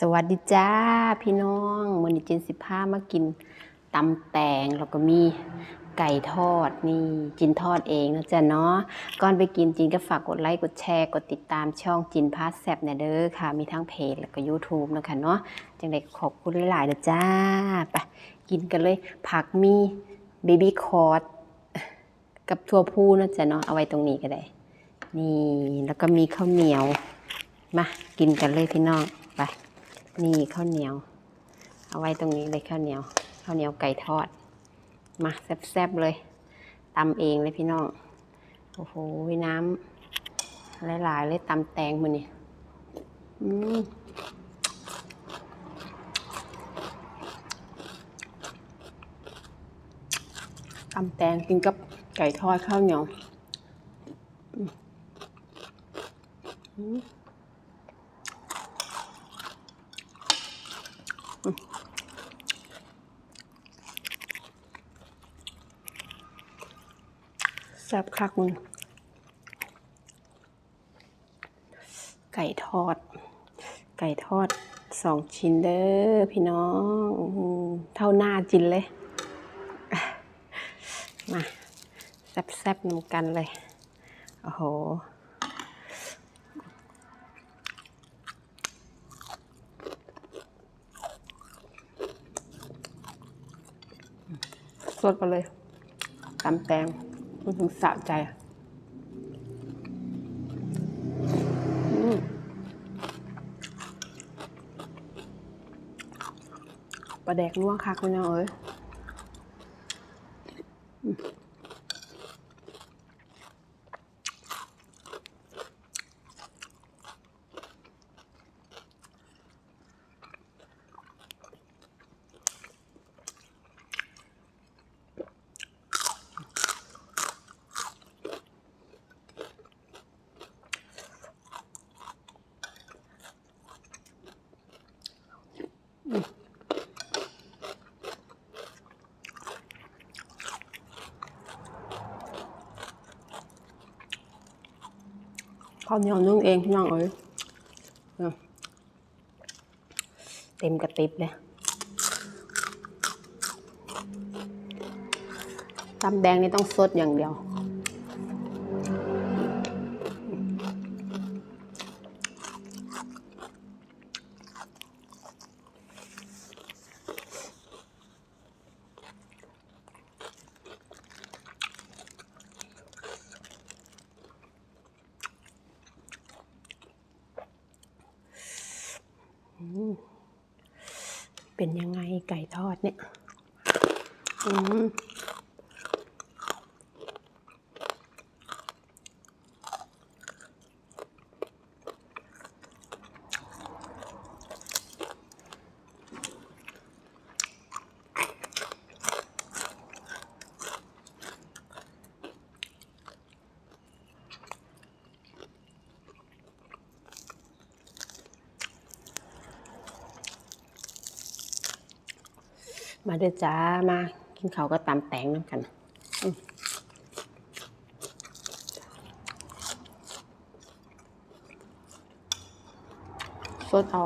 สวัสดีจ้าพี่น้องมือนี้เจนสิพามากินตำแตงแล้วก็มีไก่ทอดนี่จินทอดเองนะจ๊ะเนาะก่อนไปกินจินก็ฝากกดไลค์กดแชร์กดติดตามช่องจินพาสแซบเนี่ยเด้อค่ะ มีทั้งเพจแล้วก็ YouTube นะคะเนาะจังไดขอบคุณหลายๆเด้อจ้าไปกินกันเลยผักมีเบบี้คอร์ดกับทั่วพูนะจ๊ะเนาะเอาไว้ตรงนี้ก็ได้ นี่แล้วก็มีข้าวเหนียวมากินกันเลยพี่น้องไป นี่ข้าวเหนียว เอาไว้ตรงนี้เลยข้าวเหนียวข้าวเหนียวไก่ทอด มาแซ่บๆเลยตำเองเลยพี่น้อง โอ้โหน้ำหลายๆเลยตำแตงมือนี่อืมตำแตงกินกับไก่ทอดข้าวเหนียวอื แซ่บคักมึง ไก่ทอด ไก่ทอดสองชิ้นเด้อพี่น้อง เท่าหน้าจินเลย มาแซ่บๆนำกันเลย โอ้โหสดไปเลยตำแตง มันถึงสะใจอะปลาแดกนัวคักคุณน้องเอ้ยาวเหนียวนึ่งเองพี่น้องเอ้ยเนี่ยเต็มกระติบเลยตำแดงนี่ต้องสดอย่างเดียว เป็นยังไงไก่ทอดเนี่ย อืม มาเด้อจ้ามากินข้าวก็ตามแตงน้ำกันสดเอา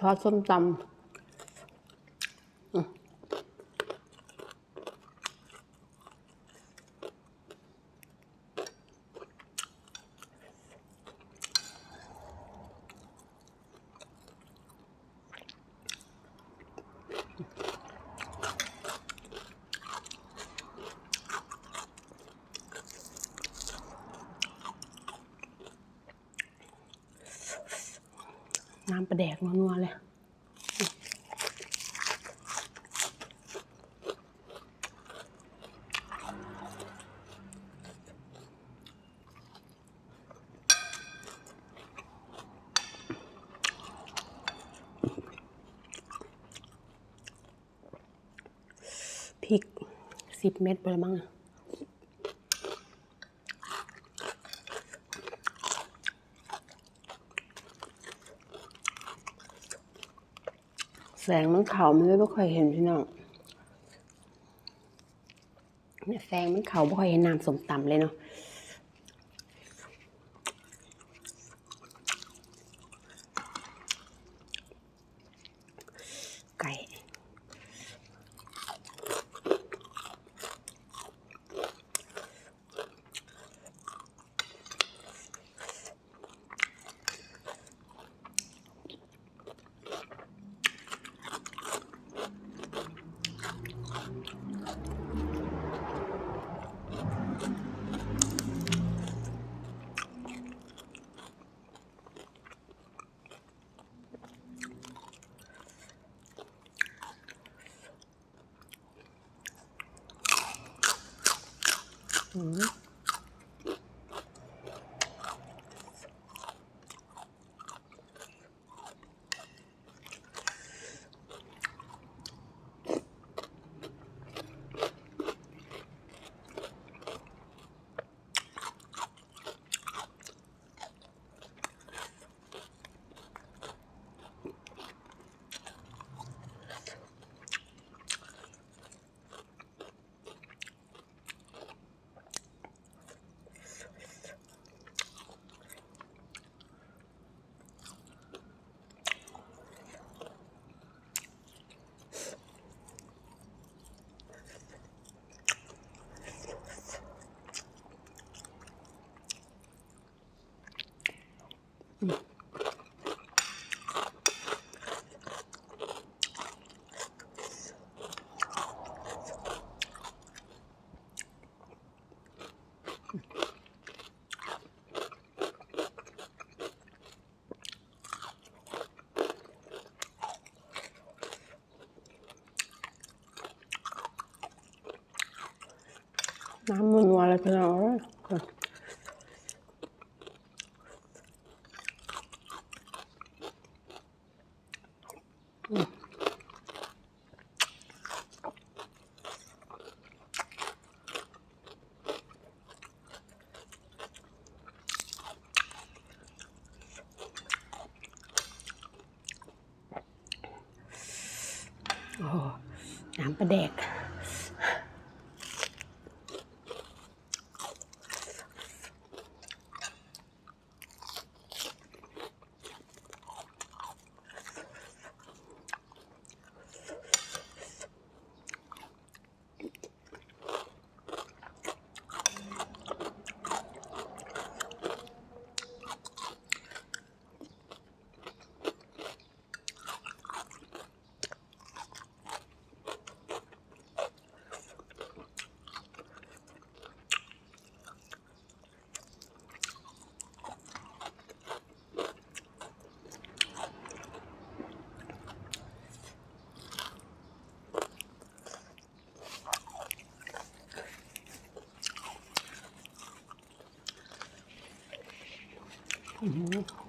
ทอดส้มตำ น้ำปลาแดกนัวๆเลยพริกสิบเม็ดไปแล้วมั้งอะ งมันเขาไม่ได้ไม่ค่อยเห็นพี่น้องเนี่ยแสงมันเขาไม่ค่อยเห็นน้ำสมตำเลยเนาะไก่ อื มน้ำมันนัวเลยพี่น้องเอ้ยอืมโอ้โหน้ำ ปลาแดก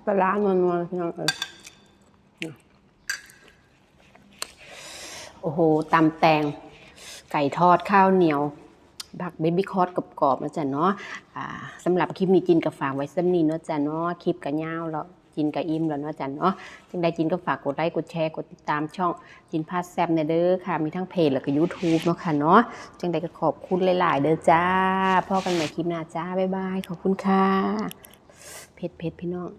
ปลาร้านัวๆพี่น้องเออโอ้โหตำแตง ไก่ทอดข้าวเหนียวบักเบบี้คอร์ดกรอบๆนะจ๊ะเนาะสำหรับคลิปนี้จินกับฝากไว้ซ้ำนี้เนาะจ๊ะเนาะคลิปกับยาแล้วจินกับอิ่มแล้วเนาะจ๊ะเนาะจึงได้จินก็ฝากกดไลค์กดแชร์กดติดตามช่องจินพาสแซมเนเด้อค่ะ มีทั้งเพจแล้วก็ YouTube เนาะค่ะเนาะจึงได้ก็ขอบคุณหลาย ๆ เด้อจ้าพ่อกันใหม่คลิปหน้าจ้าบ๊ายบายขอบคุณค่ะ เผ็ดเผ็ดพี่น้อง